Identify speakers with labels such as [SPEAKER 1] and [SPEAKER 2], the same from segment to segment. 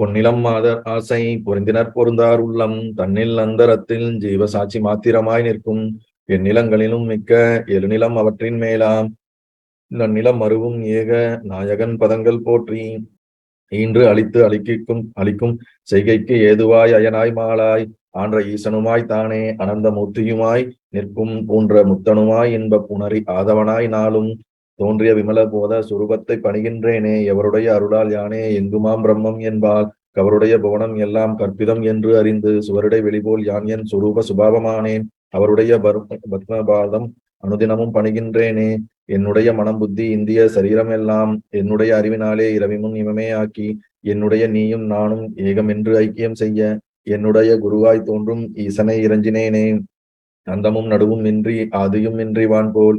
[SPEAKER 1] பொன்னிலம் மாதர் ஆசை பொருந்தினர் பொருந்தார் உள்ளம் தன்னில் அந்தரத்தில் ஜீவ சாட்சி மாத்திரமாய் நிற்கும். என் நிலங்களிலும் மிக்க எழுநிலம் அவற்றின் மேலாம். நன்னிலம் அருவும் ஏக நாயகன் பதங்கள் போற்றி. ஈன்று அழித்து அழிக்கும் அழிக்கும் செய்கைக்கு ஏதுவாய் அயனாய் மாலாய் ஆன்ற ஈசனுமாய் தானே அனந்த மூர்த்தியுமாய் நிற்கும் பூன்ற முத்தனுமாய் இன்ப புணரி ஆதவனாய் நாளும். தோன்றிய விமல போத சுரூபத்தை பணிகின்றேனே எவருடைய அருளால் யானே எங்குமாம் பிரம்மம் என்பால் கவருடைய புவனம் எல்லாம் கற்பிதம் என்று அறிந்து சுவருடை வெளிபோல் யான் என் சுரூப சுபாவமானேன். அவருடைய பத்மபாதம் அனுதினமும் பணிகின்றேனே. என்னுடைய மனம் புத்தி இந்திய சரீரம் எல்லாம் என்னுடைய அறிவினாலே இரவிமுன் இமமே ஆக்கி என்னுடைய நீயும் நானும் ஏகம் என்று ஐக்கியம் செய்ய என்னுடைய குருவாய் தோன்றும் ஈசனை இறஞ்சினேனே. அந்தமும் நடுவும் இன்றி ஆதியும் இன்றி வான் போல்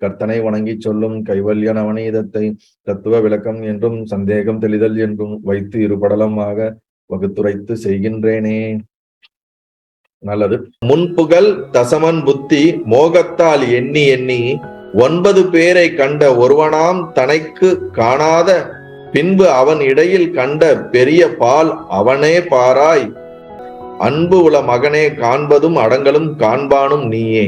[SPEAKER 1] கர்த்தனை வணங்கி சொல்லும் கைவல்ய நவநீதத்தை தத்துவ விளக்கம் என்றும் சந்தேகம் தெளிதல் என்றும் வைத்து இருபடலமாக வகுத்துரைத்து செய்கின்றேனே. நல்லது. முன்புகள் தசமன் புத்தி மோகத்தால் எண்ணி எண்ணி ஒன்பது பேரை கண்ட ஒருவனாம் தனைக்கு காணாத பின்பு அவன் இடையில் கண்ட பெரிய பால் அவனே பாராய். அன்பு உள மகனே காண்பதும் அடங்கலும் காண்பானும் நீயே.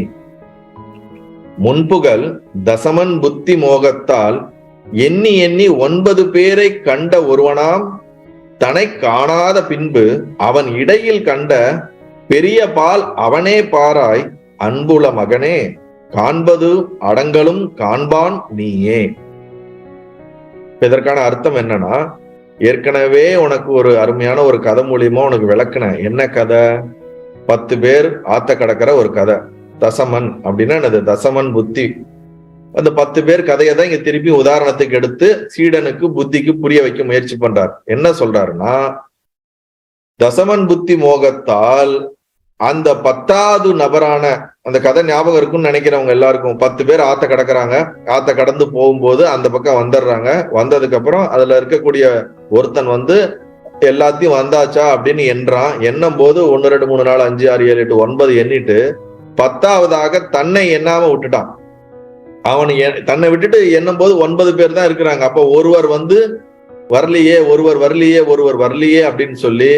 [SPEAKER 1] முன்புகள் தசமன் புத்தி மோகத்தால் எண்ணி எண்ணி ஒன்பது பேரை கண்ட ஒருவனாம் தனை காணாத பின்பு அவன் இடையில் கண்ட பெரிய பால் அவனே பாராய் அன்புள்ள மகனே காண்பது அடங்கலும் காண்பான் நீயே. இதற்கான அர்த்தம் என்னன்னா ஏற்கனவே உனக்கு ஒரு அருமையான ஒரு கதை மூலியமா உனக்கு விளக்குன என்ன கதை? பத்து பேர் ஆத்த கடக்கிற ஒரு கதை. தசமன் அப்படின்னா என்னது? தசமன் புத்தி. அந்த பத்து பேர் கதையை தான் இங்க திருப்பி உதாரணத்துக்கு எடுத்து சீடனுக்கு புத்திக்கு புரிய வைக்க முயற்சி பண்றார். என்ன சொல்றாருன்னா தசமன் புத்தி மோகத்தால் அந்த பத்தாவது நபரான அந்த கதை ஞாபகம் இருக்கும்னு நினைக்கிறவங்க எல்லாருக்கும் பத்து பேர் ஆத்த கடக்குறாங்க. ஆத்த கடந்து போகும்போது அந்த பக்கம் வந்துடுறாங்க. வந்ததுக்கு அப்புறம் அதுல இருக்கக்கூடிய ஒருத்தன் வந்து எல்லாத்தையும் வந்தாச்சா? அப்படின்னு எண்றான் எண்ணும் போது ஒன்னு ரெண்டு மூணு நாலு அஞ்சு ஆறு ஏழு எட்டு ஒன்பது எண்ணிட்டு பத்தாவதாக தன்னை எண்ணாம விட்டுட்டான். அவன் தன்னை விட்டுட்டு எண்ணும் போது ஒன்பது பேர் தான் இருக்கிறாங்க. அப்ப ஒருவர் வந்து வரலையே ஒருவர் வரலையே ஒருவர் வரலையே அப்படின்னு சொல்லி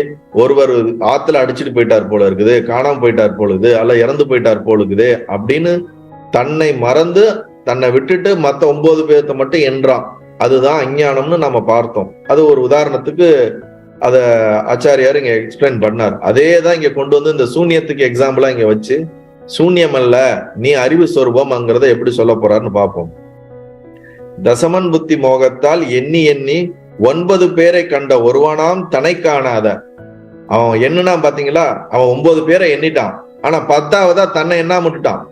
[SPEAKER 1] ஒருவர் ஆத்துல அடிச்சுட்டு போயிட்டார் போல இருக்குது காணாம போயிட்டார் போலுது அல்ல இறந்து போயிட்டார் போலுக்குது அப்படின்னு தன்னை மறந்து தன்னை விட்டுட்டு மத்த ஒன்பது பேர்த்த மட்டும் என்றான் அதுதான் அஞ்ஞானம்னு நம்ம பார்த்தோம். அது ஒரு உதாரணத்துக்கு அத ஆச்சாரியார் இங்க எக்ஸ்பிளைன் பண்ணார். அதே தான் இங்க கொண்டு வந்து இந்த சூன்யத்துக்கு எக்ஸாம்பிளா இங்க வச்சு சூன்யம் அல்ல நீ அறிவு சொரூபம்ங்கிறத எப்படி சொல்ல போறான்னு பார்ப்போம். தசமன் புத்தி மோகத்தால் எண்ணி எண்ணி ஒன்பது பேரை கண்ட ஒருவனாம் தனை காணாத. அவன் என்னன்னா பாத்தீங்களா அவன் ஒன்பது பேரை எண்ணிட்டான். ஆனா பத்தாவதா தன்னை எண்ணாம விட்டுட்டான்.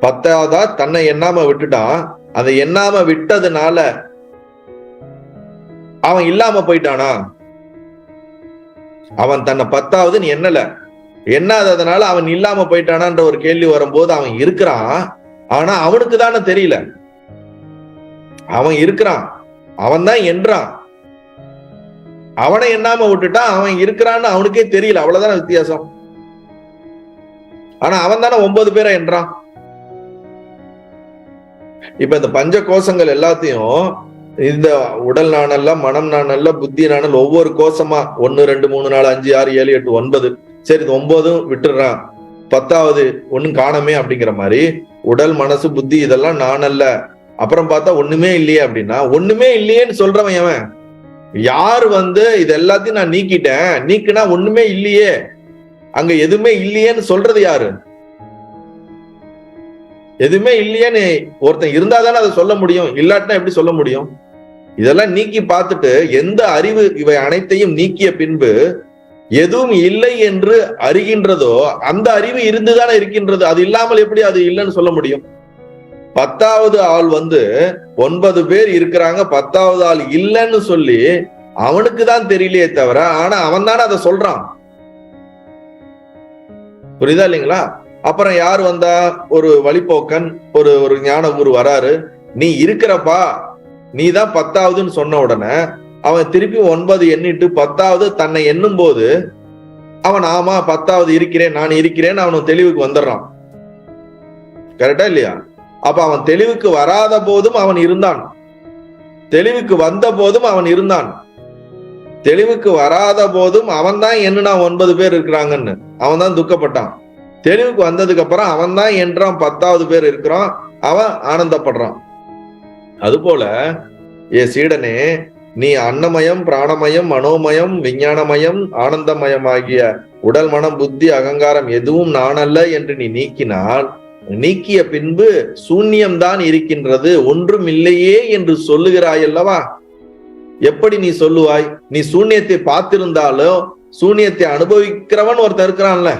[SPEAKER 1] பத்தாவதா தன்னை எண்ணாம விட்டுட்டான். அதை எண்ணாம விட்டதுனால அவன் இல்லாம போயிட்டானா? அவன் தன்னை பத்தாவது நீ எண்ணல. எண்ணாததுனால அவன் இல்லாம போயிட்டானான்ற ஒரு கேள்வி வரும்போது அவன் இருக்கிறான். ஆனா அவனுக்கு தானே தெரியல. அவன் இருக்கிறான். அவன் தான் என்றான். அவனை எண்ணாம விட்டுட்டான் அவன் இருக்கிறான்னு அவனுக்கே தெரியல. அவ்வளவுதான வித்தியாசம்? ஆனா அவன் தானே ஒன்பது பேரை என்றான். இப்ப இந்த பஞ்ச கோஷங்கள் எல்லாத்தையும் இந்த உடல் நாணல்ல மனம் நாணல்ல புத்தி நாணல் ஒவ்வொரு கோஷமா ஒன்னு ரெண்டு மூணு நாலு அஞ்சு ஆறு ஏழு எட்டு ஒன்பது சரி இது ஒன்பதும் விட்டுறான் பத்தாவது ஒன்றும் காணமே அப்படிங்கிற மாதிரி உடல் மனசு புத்தி இதெல்லாம் நாணல்ல அப்புறம் பார்த்தா ஒண்ணுமே இல்லையே அப்படின்னா ஒண்ணுமே இல்லையேன்னு சொல்றவன் எவன்? யார் வந்து இது எல்லாத்தையும் நான் நீக்கிட்டேன் நீக்கினா ஒண்ணுமே இல்லையே. அங்க எதுவுமே இல்லையேன்னு சொல்றது யாரு? எதுவுமே இல்லையேன்னு ஒருத்தன் இருந்தா தானே அதை சொல்ல முடியும். இல்லாட்டினா எப்படி சொல்ல முடியும்? இதெல்லாம் நீக்கி பார்த்துட்டு எந்த அறிவு இவை அனைத்தையும் நீக்கிய பின்பு எதுவும் இல்லை என்று அறிகின்றதோ அந்த அறிவு இருந்துதானே இருக்கின்றது. அது இல்லாமல் எப்படி அது இல்லைன்னு சொல்ல முடியும்? பத்தாவது ஆள் வந்து ஒன்பது பேர் இருக்கிறாங்க பத்தாவது ஆள் இல்லைன்னு சொல்லி அவனுக்கு தான் தெரியலையே தவிர ஆனா அவன் தானே அதை சொல்றான். புரியுதா இல்லைங்களா? அப்புறம் யார் வந்தா? ஒரு வழிப்போக்கன் ஒரு ஒரு ஞான குரு வராரு. நீ இருக்கிறப்பா நீ தான் பத்தாவதுன்னு சொன்ன உடனே அவன் திருப்பி ஒன்பது எண்ணிட்டு பத்தாவது தன்னை எண்ணும் போது அவன் ஆமா பத்தாவது இருக்கிறேன் நான் இருக்கிறேன் அவன் தெளிவுக்கு வந்துடுறான். கரெக்டா இல்லையா? அப்ப அவன் தெளிவுக்கு வராத போதும் அவன் இருந்தான். தெளிவுக்கு வந்த போதும் அவன் இருந்தான். தெளிவுக்கு வராத போதும் அவன் தான் என்னன்னா ஒன்பது பேர் இருக்கிறாங்கன்னு. அவன் தான் துக்கப்பட்டான். தெளிவுக்கு வந்ததுக்கு அப்புறம் அவன் தான் என்றான் பத்தாவது பேர் இருக்கிறான் அவன் ஆனந்தப்படுறான். அதுபோல ஏ சீடனே நீ அன்னமயம் பிராணமயம் மனோமயம் விஞ்ஞானமயம் ஆனந்தமயம் ஆகிய உடல் மனம் புத்தி அகங்காரம் எதுவும் நானல்ல என்று நீ நீக்கினால் நீக்கிய பின்பு சூன்யம்தான் இருக்கின்றது ஒன்றும் இல்லையே என்று சொல்லுகிறாய் அல்லவா? எப்படி நீ சொல்லுவாய்? நீ சூன்யத்தை பார்த்திருந்தாலும் சூன்யத்தை அனுபவிக்கிறவன் ஒருத்தர் இருக்கிறான்ல.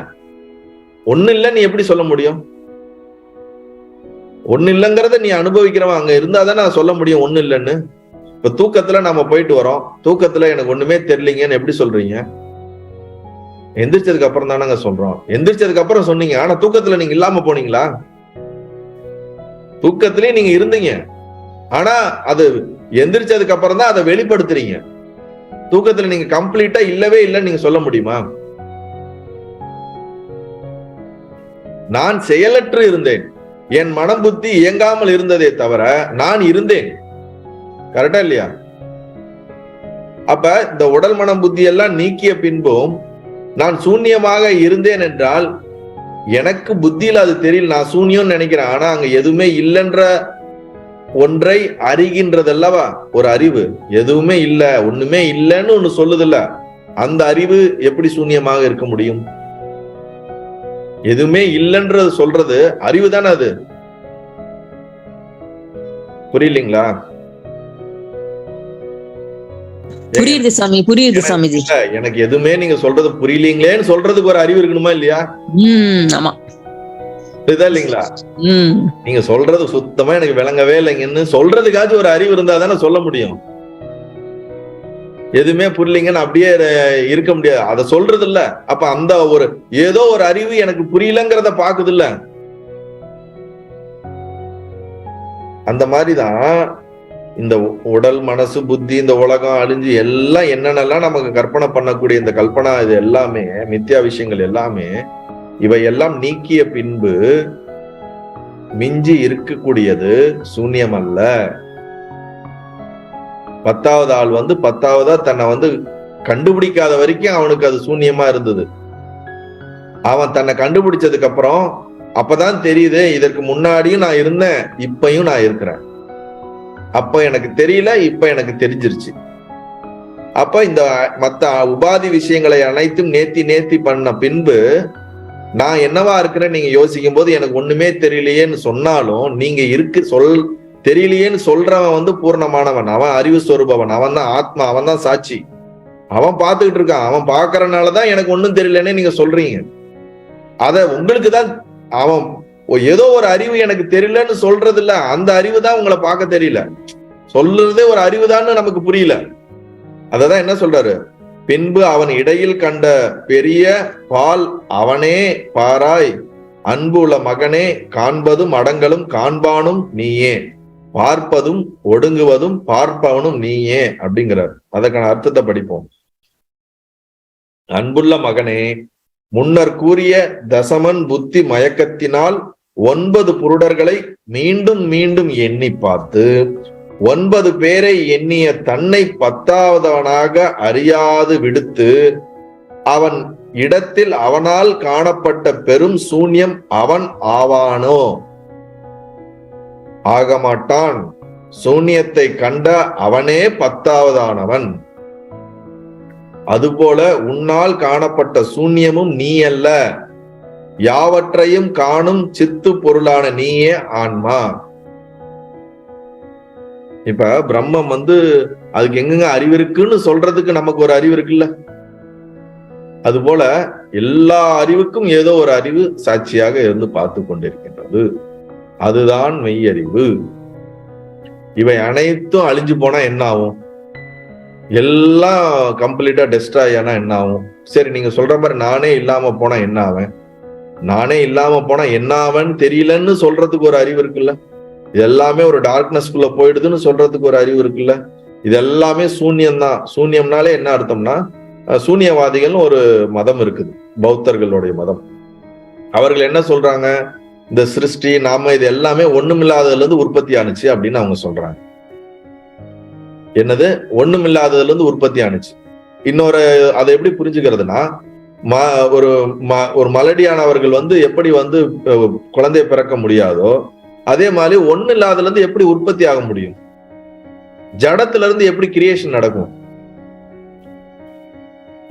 [SPEAKER 1] ஒன்னு இல்லை நீ எப்படி சொல்ல முடியும்? ஒன்னு இல்லைங்கிறத நீ அனுபவிக்கிறவன் அங்க இருந்தா நான் சொல்ல முடியும் ஒன்னு இல்லைன்னு இப்ப தூக்கத்துல நம்ம போயிட்டு வரோம். தூக்கத்துல எனக்கு ஒண்ணுமே தெரியலீங்கன்னு எப்படி சொல்றீங்க? எந்திரிச்சதுக்கு அப்புறம் தானங்க சொல்றோம். எந்திரிச்சதுக்கு அப்புறம் சொன்னீங்க. ஆனா தூக்கத்துல நீங்க இல்லாம போனீங்களா? தூக்கத்திலேயே நீங்க இருந்தீங்க. ஆனா அது எந்திரிச்சதுக்கு அப்புறம் தான் அதை வெளிப்படுத்துறீங்க. தூக்கத்துல நீங்க கம்ப்ளீட்டா இல்லவே இல்லைன்னு நீங்க சொல்ல முடியுமா? நான் செயலற்று இருந்தேன். என் மனம் புத்தி இயங்காமல் இருந்ததே தவிர நான் இருந்தேன். கரெக்டா இல்லையா? அப்ப இந்த உடல் மனம் புத்தி எல்லாம் நீக்கிய பின்பும் நான் சூன்யமாக இருந்தேன் என்றால் எனக்கு புத்தியில் அது தெரியல நான் சூன்யம்னு நினைக்கிறேன். ஆனா அங்க எதுவுமே இல்லைன்ற ஒன்றை அறிகின்றதல்லவா? ஒரு அறிவு. எதுவுமே இல்ல ஒண்ணுமே இல்லைன்னு ஒண்ணு சொல்லுதில்ல. அந்த அறிவு எப்படி சூன்யமாக இருக்க முடியும்? எதுவுமே இல்லைன்றது சொல்றது அறிவு தானே அது? புரியலீங்களா?
[SPEAKER 2] புரியுது சாமி புரியுது சாமிஜி.
[SPEAKER 1] எனக்கு எதுவுமே நீங்க சொல்றது புரியலீங்களேன்னு சொல்றதுக்கு ஒரு அறிவு இருக்கணுமா இல்லையா?
[SPEAKER 2] ஆமா.
[SPEAKER 1] புரியுதா இல்லைங்களா?
[SPEAKER 2] உம்
[SPEAKER 1] நீங்க சொல்றது சுத்தமா எனக்கு விளங்கவே இல்லைங்கன்னு சொல்றதுக்காச்சும் ஒரு அறிவு இருந்தா தானே சொல்ல முடியும். எதுவுமே புரியலீங்கன்னு அப்படியே இரு- இருக்க முடியாது. அதை சொல்றது இல்ல. அப்ப அந்த ஒரு ஏதோ ஒரு அறிவு எனக்கு புரியலங்கிறத பாக்குது இல்ல. அந்த மாதிரிதான் இந்த உடல் மனசு புத்தி இந்த உலகம் அழிஞ்சு எல்லாம் என்னென்னலாம் நமக்கு கற்பனை பண்ணக்கூடிய இந்த கல்பனா இது எல்லாமே மித்யா விஷயங்கள் எல்லாமே இவையெல்லாம் நீக்கிய பின்பு மிஞ்சி இருக்கக்கூடியது சூன்யம் அல்ல பத்தாவது ஆள் வந்து பத்தாவதா தன்னை வந்து கண்டுபிடிக்காத வரைக்கும் அவனுக்கு அது சூன்யமா இருந்தது. அவன் தன்னை கண்டுபிடிச்சதுக்கு அப்புறம் அப்பதான் தெரியுது இதற்கு முன்னாடியும் நான் இருந்தேன் இப்பையும் நான் இருக்கிறேன். அப்ப எனக்கு தெரியல இப்ப எனக்கு தெரிஞ்சிருச்சு. அப்ப இந்த மத்த உபாதி விஷயங்களை அனைத்தும் நேத்தி நேத்தி பண்ண பின்பு நான் என்னவா இருக்கிறேன் நீங்க யோசிக்கும் போது எனக்கு ஒண்ணுமே தெரியலையேன்னு சொன்னாலும் நீங்க இருக்கு சொல் தெரியலையேன்னு சொல்றவன் வந்து பூர்ணமானவன். அவன் அறிவு சொரூபவன். அவன் தான் ஆத்மா அவன் தான் சாட்சி. அவன் பார்த்துக்கிட்டு இருக்கான். அவன் பாக்குறனாலதான் எனக்கு ஒன்றும் தெரியலன்னு நீங்க சொல்றீங்க. அத உங்களுக்கு தான் அவன் ஏதோ ஒரு அறிவு எனக்கு தெரியலன்னு சொல்றது இல்ல அந்த அறிவு தான் உங்களை பார்க்க தெரியல. சொல்றதே ஒரு அறிவு நமக்கு புரியல. அததான் என்ன சொல்றாரு? பின்பு அவன் இடையில் கண்ட பெரிய பால் அவனே பாராய். அன்பு உள்ள மகனே காண்பதும் அடங்கலும் காண்பானும் நீயே. பார்ப்பதும் ஒடுங்குவதும் பார்ப்பவனும் நீயே அப்படிங்கிறார். அதற்கான அர்த்தத்தை படிப்போம். அன்புள்ள மகனே முன்னர் கூறிய தசமன் புத்தி மயக்கத்தினால் ஒன்பது புருடர்களை மீண்டும் மீண்டும் எண்ணி பார்த்து ஒன்பது பேரை எண்ணிய தன்னை பத்தாவதவனாக அறியாது விடுத்து அவன் இடத்தில் அவனால் காணப்பட்ட பெரும் சூன்யம் அவன் ஆவானோ? ஆகமாட்டான். சூன்யத்தை கண்ட அவனே பத்தாவதானவன். அதுபோல உன்னால் காணப்பட்ட சூன்யமும் நீ அல்ல யாவற்றையும் காணும் சித்து பொருளான நீயே ஆன்மா. இப்ப பிரம்மம் வந்து அதுக்கு எங்கெங்க அறிவு இருக்குன்னு சொல்றதுக்கு நமக்கு ஒரு அறிவு இருக்குல்ல? அது போல எல்லா அறிவுக்கும் ஏதோ ஒரு அறிவு சாட்சியாக இருந்து பார்த்து கொண்டிருக்கின்றது. அதுதான் மெய்யறிவு. இவை அனைத்தும் அழிஞ்சு போனா என்ன ஆகும்? எல்லாம் கம்ப்ளீட்டா டெஸ்ட்ராய் ஆனா என்ன ஆகும்? சரி நீங்க சொல்ற மாதிரி நானே இல்லாம போனா என்ன ஆவேன்? நானே இல்லாம போனா என்ன ஆவன்னு தெரியலன்னு சொல்றதுக்கு ஒரு அறிவு இருக்குல்ல? இது எல்லாமே ஒரு டார்க்னஸ்குள்ள போயிடுதுன்னு சொல்றதுக்கு ஒரு அறிவு இருக்குல்ல? இது எல்லாமே சூன்யம் தான் சூன்யம்னாலே என்ன அர்த்தம்னா அஹ், சூன்யவாதிகள்னு ஒரு மதம் இருக்குது. பௌத்தர்களுடைய மதம். அவர்கள் என்ன சொல்றாங்க? இந்த சிருஷ்டி நாம இது எல்லாமே ஒண்ணுமில்லாததுல இருந்து உற்பத்தி ஆனுச்சு அப்படின்னு அவங்க சொல்றாங்க. என்னது? ஒண்ணுமில்லாததுல இருந்து உற்பத்தி ஆனுச்சு. இன்னொரு அதை எப்படி புரிஞ்சுக்கிறதுனா ஒரு ம ஒரு மலடியானவர்கள் வந்து எப்படி வந்து குழந்தை பிறக்க முடியாதோ அதே மாதிரி ஒண்ணு இல்லாதல இருந்து எப்படி உற்பத்தி ஆக முடியும்? ஜடத்துல இருந்து எப்படி கிரியேஷன் நடக்கும்?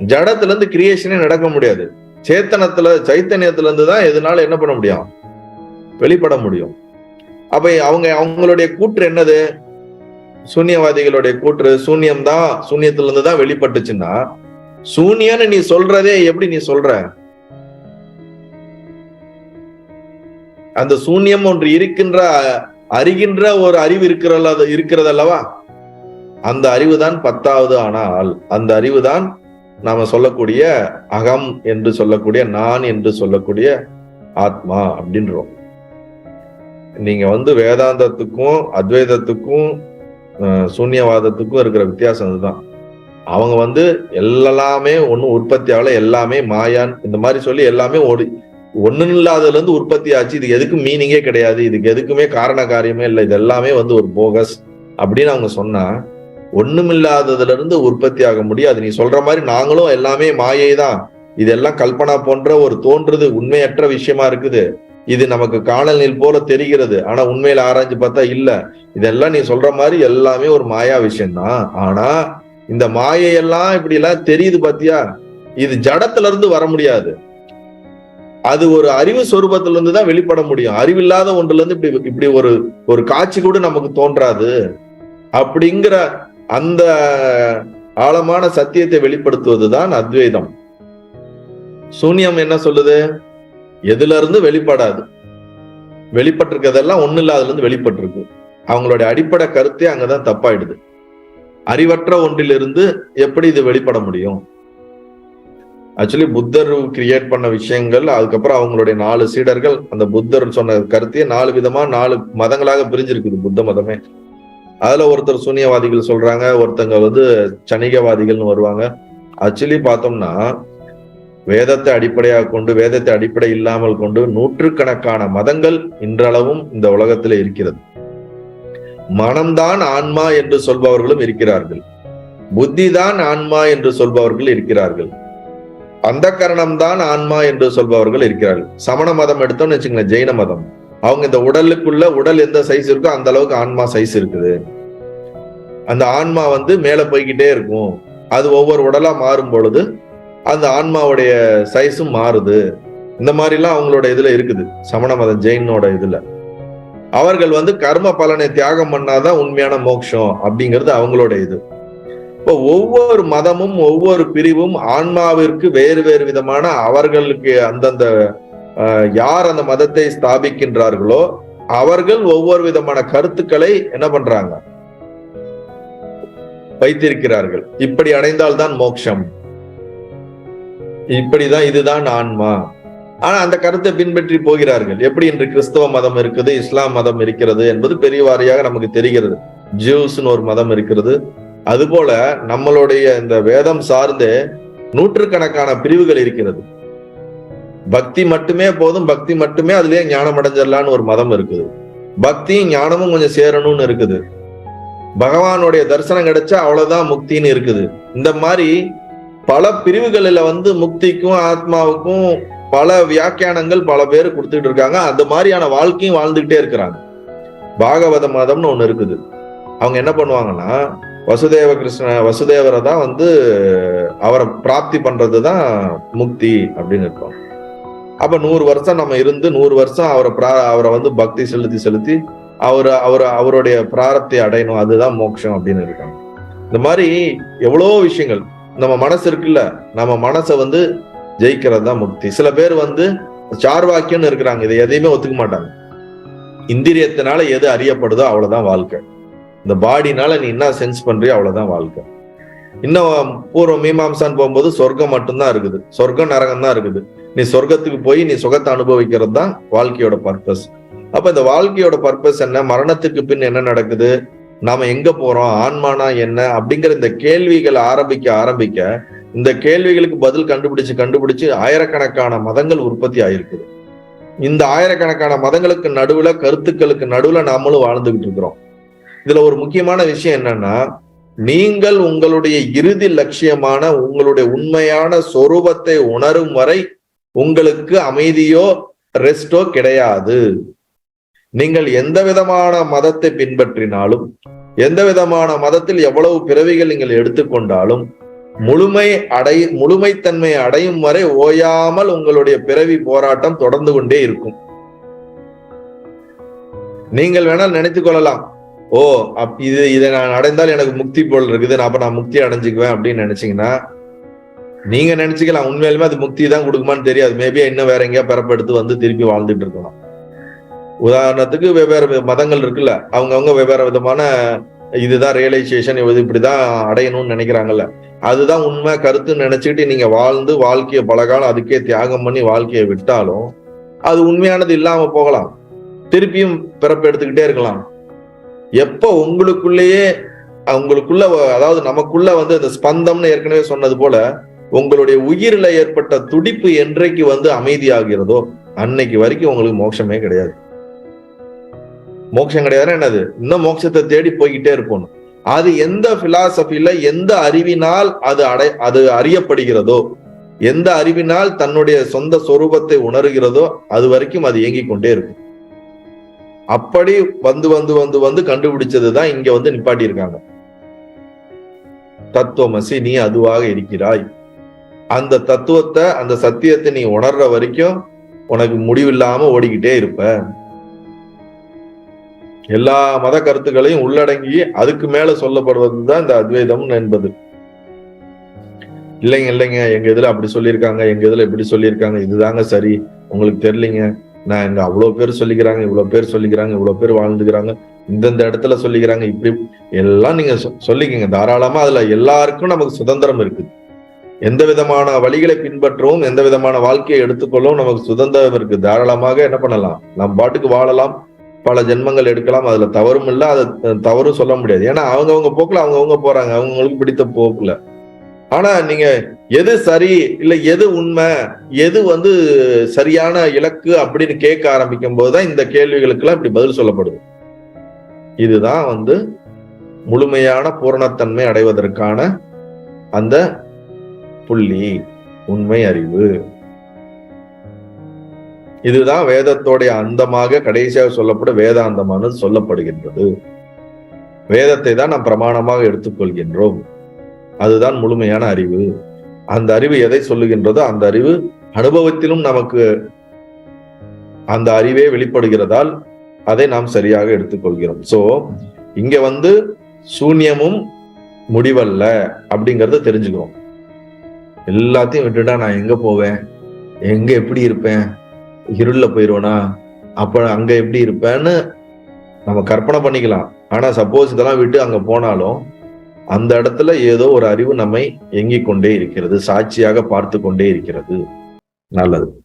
[SPEAKER 1] ஜடத்துல இருந்து கிரியேஷனே நடக்க முடியாது. சேத்தனத்துல சைத்தன்யத்துல இருந்து தான் எதனால என்ன பண்ண முடியும்? வெளிப்பட முடியும். அப்ப அவங்க அவங்களுடைய கூற்று என்னது? சூன்யவாதிகளுடைய கூற்று சூன்யம் தான் சூன்யத்துல இருந்து தான் வெளிப்பட்டுச்சுன்னா சூன்யன்னு நீ சொல்றதே எப்படி நீ சொல்ற? அந்த சூன்யம் ஒன்று இருக்கின்ற அறிகின்ற ஒரு அறிவு இருக்கிறல்ல இருக்கிறது அல்லவா அந்த அறிவு தான் பத்தாவது ஆனால் அந்த அறிவு தான் நாம சொல்லக்கூடிய அகம் என்று சொல்லக்கூடிய நான் என்று சொல்லக்கூடிய ஆத்மா அப்படின்றோம். நீங்க வந்து வேதாந்தத்துக்கும் அத்வைதத்துக்கும் சூன்யவாதத்துக்கும் இருக்கிற வித்தியாசம் இதுதான். அவங்க வந்து எல்லாமே ஒன்றும் உற்பத்தி ஆகல எல்லாமே மாயான் இந்த மாதிரி சொல்லி எல்லாமே ஒரு ஒண்ணு இல்லாததுல இருந்து உற்பத்தி ஆச்சு. இது எதுக்கும் மீனிங்கே கிடையாது. இதுக்கு எதுக்குமே காரண காரியமே இல்லை. இது எல்லாமே வந்து ஒரு போகஸ் அப்படின்னு அவங்க சொன்னா ஒண்ணுமில்லாததுல இருந்து உற்பத்தி ஆக முடியாது. நீ சொல்ற மாதிரி நாங்களும் எல்லாமே மாயை தான் இதெல்லாம் கல்பனா போன்ற ஒரு தோன்றுது உண்மையற்ற விஷயமா இருக்குது. இது நமக்கு காணல் நீர் போல தெரிகிறது. ஆனா உண்மையில ஆராய்ஞ்சு பார்த்தா இல்ல. இதெல்லாம் நீ சொல்ற மாதிரி எல்லாமே ஒரு மாயா விஷயம்தான். ஆனா இந்த மாயையெல்லாம் இப்படி எல்லாம் தெரியுது பாத்தியா? இது ஜடத்துல இருந்து வர முடியாது. அது ஒரு அறிவு சொரூபத்துல இருந்து தான் வெளிப்பட முடியும். அறிவில்லாத ஒன்றுல இருந்து இப்படி இப்படி ஒரு ஒரு காட்சி கூட நமக்கு தோன்றாது. அப்படிங்கிற அந்த ஆழமான சத்தியத்தை வெளிப்படுத்துவதுதான் அத்வைதம். சூன்யம் என்ன சொல்லுது? எதுல இருந்து வெளிப்படாது. வெளிப்பட்டிருக்கிறதெல்லாம் ஒண்ணு இல்லாததுல இருந்து வெளிப்பட்டிருக்கு. அவங்களுடைய அடிப்படை கருத்தே அங்கதான் தப்பாயிடுது. அறிவற்ற ஒன்றிலிருந்து எப்படி இது வெளிப்பட முடியும்? ஆக்சுவலி புத்தர் கிரியேட் பண்ண விஷயங்கள் அதுக்கப்புறம் அவங்களுடைய நாலு சீடர்கள் அந்த புத்தர் சொன்ன கருத்தையே நாலு விதமா நாலு மதங்களாக பிரிஞ்சிருக்குது புத்த மதமே. அதுல ஒருத்தர் சூன்யவாதிகள் சொல்றாங்க ஒருத்தங்க வந்து சனிகவாதிகள்னு வருவாங்க. ஆக்சுவலி பார்த்தோம்னா வேதத்தை அடிப்படையாக கொண்டு வேதத்தை அடிப்படை இல்லாமல் கொண்டு நூற்றுக்கணக்கான மதங்கள் இன்றளவும் இந்த உலகத்துல இருக்கிறது. மனம்தான் ஆன்மா என்று சொல்பவர்களும் இருக்கிறார்கள். புத்தி தான் ஆன்மா என்று சொல்பவர்கள் இருக்கிறார்கள். அந்த கரணம்தான் ஆன்மா என்று சொல்பவர்கள் இருக்கிறார்கள். சமண மதம் எடுத்தோம்னு வச்சுங்களேன் ஜெயின மதம். அவங்க இந்த உடலுக்குள்ள உடல் எந்த சைஸ் இருக்கோ அந்த அளவுக்கு ஆன்மா சைஸ் இருக்குது. அந்த ஆன்மா வந்து மேல போய்கிட்டே இருக்கும். அது ஒவ்வொரு உடலா மாறும் பொழுது அந்த ஆன்மாவுடைய சைஸும் மாறுது. இந்த மாதிரிலாம் அவங்களோட இதுல இருக்குது. சமண மதம் ஜெயினோட இதுல. அவர்கள் வந்து கர்ம பலனை தியாகம் பண்ணாதான் உண்மையான மோட்சம் அப்படிங்கிறது அவங்களோட இது. இப்போ ஒவ்வொரு மதமும் ஒவ்வொரு பிரிவும் ஆன்மாவிற்கு வேறு வேறு விதமான அவர்களுக்கு அந்தந்த யார் அந்த மதத்தை ஸ்தாபிக்கின்றார்களோ அவர்கள் ஒவ்வொரு விதமான கருத்துக்களை என்ன பண்றாங்க? வைத்திருக்கிறார்கள். இப்படி அடைந்தால்தான் மோட்சம். இப்படிதான் இதுதான் ஆன்மா. ஆனா அந்த கருத்தை பின்பற்றி போகிறார்கள். எப்படி இன்று கிறிஸ்தவ மதம் இருக்குது இஸ்லாம் மதம் இருக்கிறது என்பது பெரிய வாரியாக நமக்கு தெரிகிறது. ஜூஸ்னு ஒரு மதம் இருக்கிறது. அதுபோல நம்மளுடைய இந்த வேதம் சார்ந்து நூற்றுக்கணக்கான பிரிவுகள் இருக்கிறது. பக்தி மட்டுமே போதும் பக்தி மட்டுமே அதுலயே ஞானம் அடைஞ்சிடலான்னு ஒரு மதம் இருக்குது. பக்தியும் ஞானமும் கொஞ்சம் சேரணும்னு இருக்குது. பகவானுடைய தரிசனம் கிடைச்சா அவ்வளவுதான் முக்தின்னு இருக்குது. இந்த மாதிரி பல பிரிவுகளில் வந்து முக்திக்கும் ஆத்மாவுக்கும் பல வியாக்கியானங்கள் பல பேர் கொடுத்துட்டு இருக்காங்க. அந்த மாதிரியான வாழ்க்கையும் வாழ்ந்துகிட்டே இருக்கிறாங்க. பாகவத மதம்னு ஒண்ணு இருக்குது. அவங்க என்ன பண்ணுவாங்கன்னா வசுதேவ கிருஷ்ண வசுதேவரை தான் வந்து அவரை பிராப்தி பண்றதுதான் முக்தி அப்படின்னு இருக்கும். அப்ப நூறு வருஷம் நம்ம இருந்து நூறு வருஷம் அவரை பிரா அவரை வந்து பக்தி செலுத்தி செலுத்தி அவர் அவர் அவருடைய பிராரத்தை அடையணும். அதுதான் மோட்சம் அப்படின்னு இருக்காங்க. இந்த மாதிரி எவ்வளோ விஷயங்கள். நம்ம மனசு இருக்குல்ல. நம்ம மனசை வந்து ஜெயிக்கிறது தான் முக்தி. சில பேர் வந்து சார்வாக்கியம்னு இருக்கிறாங்க. இதை எதையுமே ஒத்துக்க மாட்டாங்க. இந்திரியத்தினால எது அறியப்படுதோ அவ்வளவுதான் வாழ்க்கை. இந்த பாடினால நீ என்ன சென்ஸ் பண்றியோ அவ்வளவுதான் வாழ்க்கை. இன்னும் பூர்வ மீமாம்சான்னு போகும்போது சொர்க்கம் மட்டும்தான் இருக்குது. சொர்க்கம் நரகம் தான் இருக்குது. நீ சொர்க்கத்துக்கு போய் நீ சுகத்தை அனுபவிக்கிறது தான் வாழ்க்கையோட பர்பஸ் அப்ப இந்த வாழ்க்கையோட பர்பஸ் என்ன? மரணத்துக்கு பின் என்ன நடக்குது? நாம எங்க போறோம்? ஆன்மானா என்ன? அப்படிங்கிற இந்த கேள்விகள் ஆரம்பிக்க ஆரம்பிக்க இந்த கேள்விகளுக்கு பதில் கண்டுபிடிச்சு கண்டுபிடிச்சு ஆயிரக்கணக்கான மதங்கள் உற்பத்தி ஆயிருக்குது. இந்த ஆயிரக்கணக்கான மதங்களுக்கு நடுவுல கருத்துக்களுக்கு நடுவுல நாமளும் வாழ்ந்துகிட்டு இருக்கிறோம். இதுல ஒரு முக்கியமான விஷயம் என்னன்னா நீங்கள் உங்களுடைய இறுதி லட்சியமான உங்களுடைய உண்மையான சொரூபத்தை உணரும் வரை உங்களுக்கு அமைதியோ ரெஸ்டோ கிடையாது. நீங்கள் எந்த விதமான மதத்தை பின்பற்றினாலும் எந்த விதமான மதத்தில் எவ்வளவு பிறவிகள் நீங்கள் எடுத்துக்கொண்டாலும் முழுமை அடை முழுமைத்தன்மை அடையும் வரை ஓயாமல் உங்களுடைய பிறவி போராட்டம் தொடர்ந்து கொண்டே இருக்கும். நீங்கள் வேணால் நினைத்துக் கொள்ளலாம். ஓ அப் இது இதை நான் அடைந்தால் எனக்கு முக்தி போல் இருக்குது. நான் அப்ப நான் முக்தி அடைஞ்சுக்குவேன் அப்படின்னு நினைச்சீங்கன்னா நீங்க நினைச்சுக்கலாம் உண்மையிலுமே அது முக்தி தான் கொடுக்குமான்னு தெரியாது. மேபி இன்னும் வேற எங்கேயா பிறப்பெடுத்து வந்து திருப்பி வாழ்ந்துட்டு இருக்கலாம். உதாரணத்துக்கு வெவ்வேறு மதங்கள் இருக்குல்ல அவங்கவுங்க வெவ்வேறு விதமான இதுதான் ரியலைசேஷன் இது இப்படிதான் அடையணும்னு நினைக்கிறாங்கல்ல. அதுதான் உண்மை கருத்துன்னு நினைச்சுக்கிட்டு நீங்க வாழ்ந்து வாழ்க்கையை பலகாலம் அதுக்கே தியாகம் பண்ணி வாழ்க்கையை விட்டாலும் அது உண்மையானது இல்லாம போகலாம். திருப்பியும் பிறப்பு எடுத்துக்கிட்டே இருக்கலாம். எப்ப உங்களுக்குள்ளேயே உங்களுக்குள்ள அதாவது நமக்குள்ள வந்து அந்த ஸ்பந்தம்னு ஏற்கனவே சொன்னது போல உங்களுடைய உயிரில ஏற்பட்ட துடிப்பு என்றைக்கு வந்து அமைதியாகிறதோ அன்னைக்கு வரைக்கும் உங்களுக்கு மோட்சமே கிடையாது. மோட்சம் கிடையாதுன்னா என்னது? இன்னும் மோட்சத்தை தேடி போய்கிட்டே இருப்போம். அது எந்த பிலாசபில எந்த அறிவினால் அது அடை அது அறியப்படுகிறதோ எந்த அறிவினால் தன்னுடைய சொந்த சொரூபத்தை உணர்கிறதோ அது வரைக்கும் அது இயங்கிக் கொண்டே இருக்கும். அப்படி வந்து வந்து வந்து வந்து கண்டுபிடிச்சது தான் இங்க வந்து நிப்பாட்டி இருக்காங்க தத்துவமசி நீ அதுவாக இருக்கிறாய். அந்த தத்துவத்தை அந்த சத்தியத்தை நீ உணர்ற வரைக்கும் உனக்கு முடிவில்லாம ஓடிக்கிட்டே இருப்ப. எல்லா மத கருத்துக்களையும் உள்ளடங்கி அதுக்கு மேல சொல்லப்படுவதுதான் இந்த அத்வைதம் என்பது. இல்லைங்க இல்லைங்க. எங்க இதுல அப்படி சொல்லியிருக்காங்க எங்க இதுல இப்படி சொல்லியிருக்காங்க இதுதாங்க சரி. உங்களுக்கு தெரியலீங்க. நான் இங்க அவ்வளவு பேர் சொல்லிக்கிறாங்க இவ்வளவு பேர் சொல்லிக்கிறாங்க இவ்வளவு பேர் வாழ்ந்துக்கிறாங்க இந்தந்த இடத்துல சொல்லிக்கிறாங்க இப்படி எல்லாம் நீங்க சொல்லிக்கங்க. தாராளமா அதுல எல்லாருக்கும் நமக்கு சுதந்திரம் இருக்குது எந்த விதமான வழிகளை பின்பற்றவும் எந்த விதமான வாழ்க்கையை எடுத்துக்கொள்ளவும் நமக்கு சுதந்திரம் இருக்கு. தாராளமாக என்ன பண்ணலாம்? நம் பாட்டுக்கு வாழலாம். பல ஜென்மங்கள் எடுக்கலாம் அதுல தவறும் இல்லை அது தவறும் சொல்ல முடியாது. ஏன்னா அவங்கவுங்க போக்குல அவங்கவுங்க போறாங்க அவங்களுக்கு பிடித்த போக்குல. ஆனா நீங்க எது சரி இல்ல எது உண்மை எது வந்து சரியான இலக்கு அப்படின்னு கேட்க ஆரம்பிக்கும் போதுதான் இந்த கேள்விகளுக்கெல்லாம் இப்படி பதில் சொல்லப்படுது. இதுதான் வந்து முழுமையான பூரணத்தன்மை அடைவதற்கான அந்த புள்ளி உண்மை அறிவு. இதுதான் வேதத்தோடைய அந்தமாக கடைசியாக சொல்லப்படும் வேதாந்தமானது சொல்லப்படுகின்றது. வேதத்தை தான் நாம் பிரமாணமாக எடுத்துக்கொள்கின்றோம். அதுதான் முழுமையான அறிவு. அந்த அறிவு எதை சொல்லுகின்றதோ அந்த அறிவு அனுபவத்திலும் நமக்கு அந்த அறிவே வெளிப்படுகிறதால் அதை நாம் சரியாக எடுத்துக்கொள்கிறோம். சோ இங்க வந்து சூன்யமும் முடிவல்ல அப்படிங்கறத தெரிஞ்சுக்கிறோம் எல்லாத்தையும் விட்டுட்டா நான் எங்க போவேன்? எங்க எப்படி இருப்பேன்? இருள்ல போயிருவேனா? அப்ப அங்க எப்படி இருப்பேன்னு நம்ம கற்பனை பண்ணிக்கலாம். ஆனா சப்போஸ் இதெல்லாம் விட்டு அங்க போனாலும் அந்த இடத்துல ஏதோ ஒரு அறிவு நம்மை எங்கிக் கொண்டே இருக்கிறது சாட்சியாக பார்த்து கொண்டே இருக்கிறது. நல்லது.